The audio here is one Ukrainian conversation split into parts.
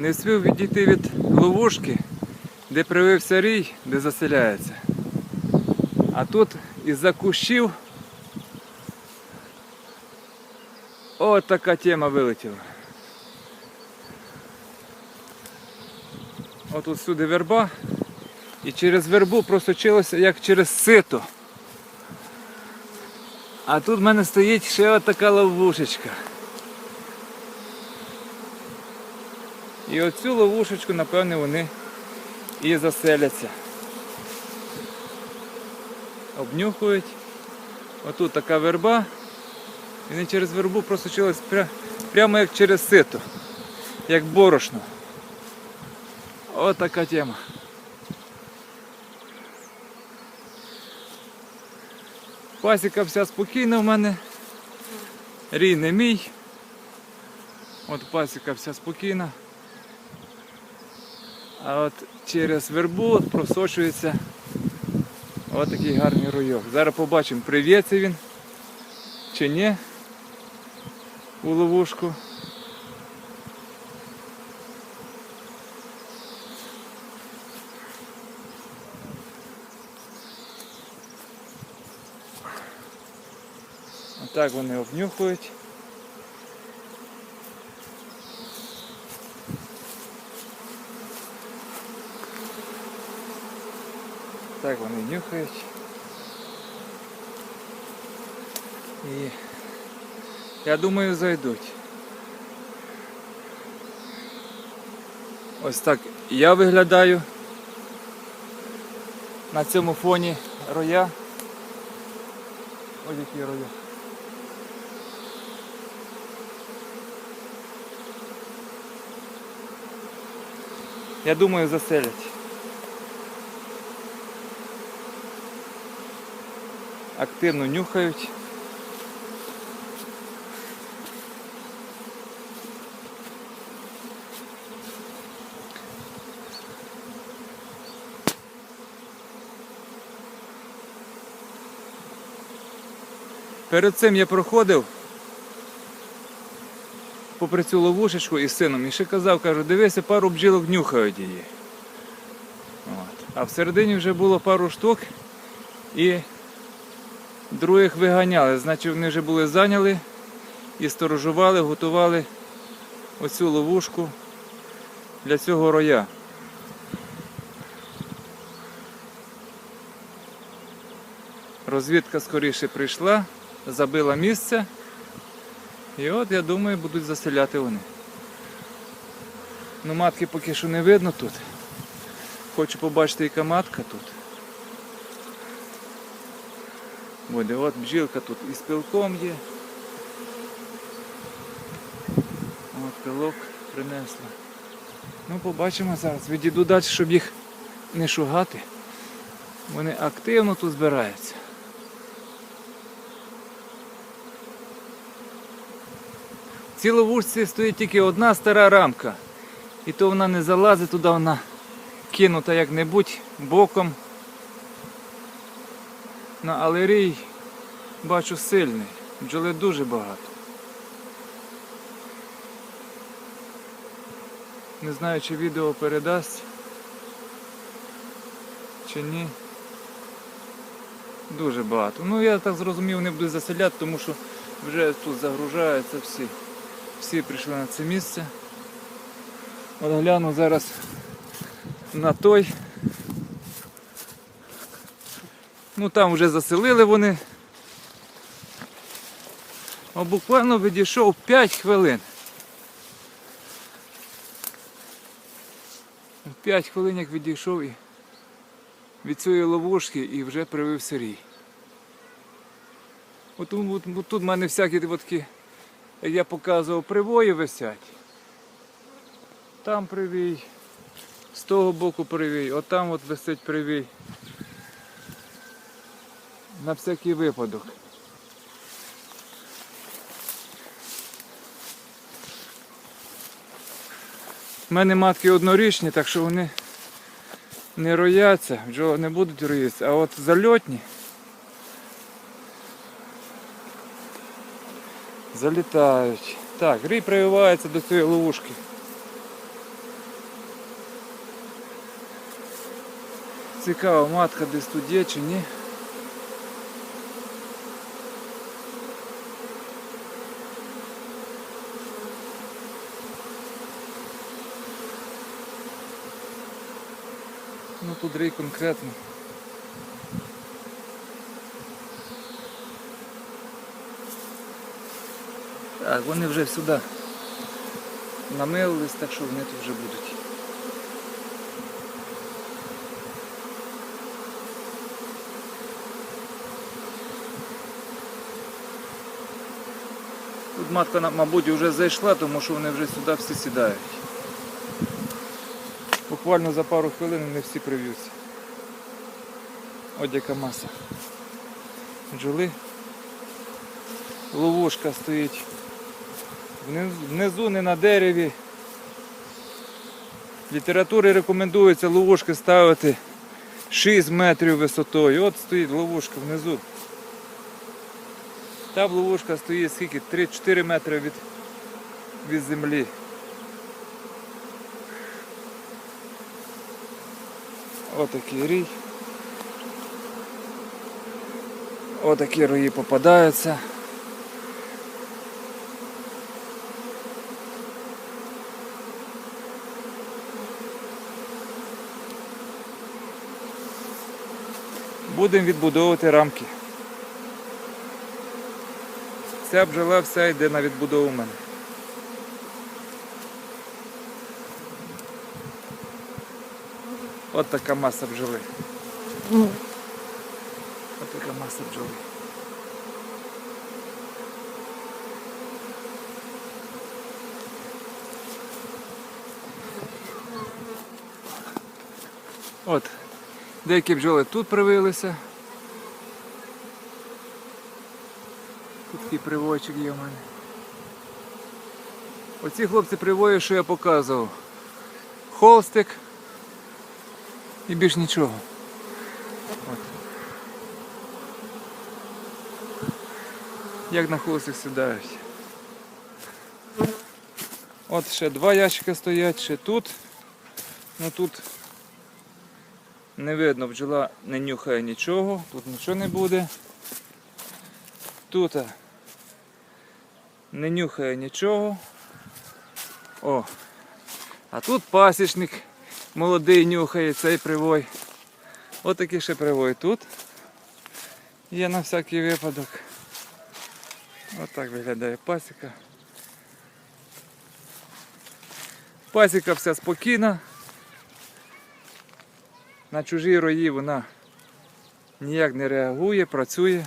Не встиг відійти від ловушки, де привився рій, де заселяється. А тут із-за кущів от така тема вилетіла. От тут сюди верба, і через вербу просочилося як через сито. А тут в мене стоїть ще от така ловушечка. І оцю ловушечку, напевне, вони і заселяться. Обнюхують. Отут така верба. І вони через вербу просочились пря- прямо як через сито, як борошно. От така тема. Пасіка вся спокійна в мене. Рій не мій. От пасіка вся спокійна. А от через вербу просочується от такий гарний руйок. Зараз побачимо, прив'ється він чи ні у ловушку. Отак вони обнюхують. Так вони нюхають. І я думаю зайдуть. Ось так я виглядаю на цьому фоні роя. Ось який роя. Я думаю заселять. Активно нюхають. Перед цим я проходив попри цю ловушечку із сином і ще казав, кажу, дивися, пару бджілок нюхають її. От. А всередині вже було пару штук і других виганяли. Значить вони вже були зайняли і сторожували, готували оцю ловушку для цього роя. Розвідка скоріше прийшла, забила місце. І от, я думаю, будуть заселяти вони. Ну, матки поки що не видно тут. Хочу побачити, яка матка тут. Буде, от бджілка тут і з пилком є. От пилок принесла. Ну, побачимо зараз. Відійду далі, щоб їх не шугати. Вони активно тут збираються. В цій ловушці стоїть тільки одна стара рамка. І то вона не залазить туди, вона кинута як-небудь боком. Ну, але рій бачу сильний. Бджоли дуже багато. Не знаю, чи відео передасть, чи ні. Дуже багато. Ну я так зрозумів, не буду заселяти, тому що вже тут загружаються всі. Всі прийшли на це місце. От гляну зараз на той. Ну там вже заселили вони. А буквально відійшов 5 хвилин. 5 хвилин як відійшов і від цієї ловушки і вже привився рій. От, от, от тут в мене всякі такі як я показував, привої висять. Там привій, з того боку привій, отам от висить привій на всякий випадок. У мене матки однорічні, так що вони не рояться, бджоли не будуть роїтися, а от зальотні залітають. Так, грій прививається до цієї ловушки. Цікаво, матка десь тут є чи ні. Тут рій конкретно. Так, вони вже сюди намилились, так що вони тут вже будуть. Тут матка, мабуть, вже зайшла, тому що вони вже сюди всі сідають. Буквально за пару хвилин вони всі прив'ються. От яка маса. Бджоли. Ловушка стоїть. Внизу, не на дереві. Літературі рекомендується ловушки ставити 6 метрів висотою. От стоїть ловушка внизу. Та ловушка стоїть скільки? 3-4 метри від, від землі. Отакий рій. Отакі рої попадаються. Будемо відбудовувати рамки. Ця бджола вся йде на відбудову мене. От така маса бджоли. От така маса бджоли. От, деякі бджоли тут привилися. Тут такий привойчик є в мене. Оці хлопці привої, що я показував. Холстик і більш нічого. От. Як на холстик сідають. От ще два ящика стоять, ще тут. Ну тут не видно, бджола не нюхає нічого, тут нічого не буде. Тут не нюхає нічого. О. А тут пасічник молодий нюхає цей привой. Отакий ще привой тут. Є на всякий випадок. Отак виглядає пасіка. Пасіка вся спокійна. На чужі рої вона ніяк не реагує, працює.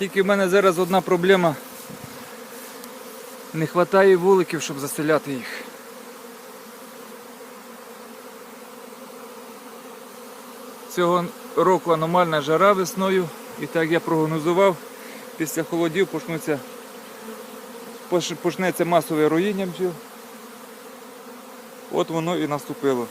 Тільки в мене зараз одна проблема. Не вистачає вуликів, щоб заселяти їх. Цього року аномальна жара весною, і так я прогнозував, після холодів почнуться, почнеться масове руїння бджіл. От воно і наступило.